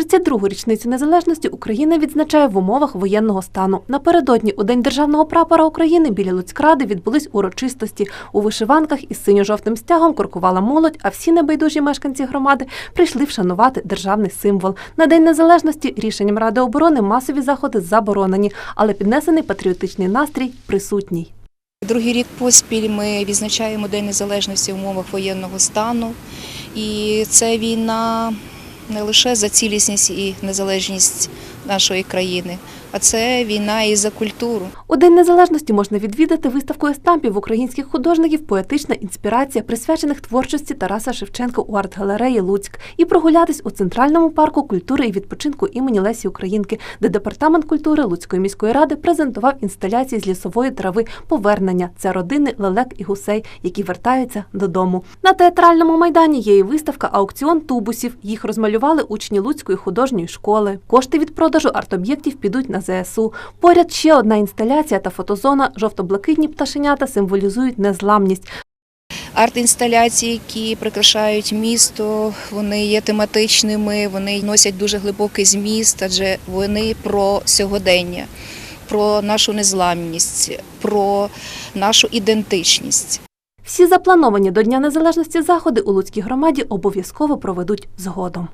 32-гу річницю незалежності Україна відзначає в умовах воєнного стану. Напередодні у День державного прапора України біля Луцькради відбулись урочистості. У вишиванках із синьо-жовтим стягом куркувала молодь, а всі небайдужі мешканці громади прийшли вшанувати державний символ. На День незалежності рішенням Ради оборони масові заходи заборонені, але піднесений патріотичний настрій присутній. Другий рік поспіль ми відзначаємо День Незалежності в умовах воєнного стану. І це війна не лише за цілісність і незалежність нашої країни, а це війна і за культуру. У День Незалежності можна відвідати виставку естампів українських художників Поетична інспірація, присвячених творчості Тараса Шевченка у арт-галереї Луцьк, і прогулятись у центральному парку культури і відпочинку імені Лесі Українки, де департамент культури Луцької міської ради презентував інсталяції з лісової трави Повернення. Це родини лелек і гусей, які вертаються додому. На театральному майдані є і виставка аукціон тубусів. Їх розмалювали учні Луцької художньої школи. Кошти від продажу арт-об'єктів підуть на ЗСУ. Поряд ще одна інсталяція та фотозона жовто-блакитні пташенята символізують незламність. Арт-інсталяції, які прикрашають місто, вони є тематичними, вони носять дуже глибокий зміст, адже вони про сьогодення, про нашу незламність, про нашу ідентичність. Всі заплановані до Дня Незалежності заходи у Луцькій громаді обов'язково проведуть згодом.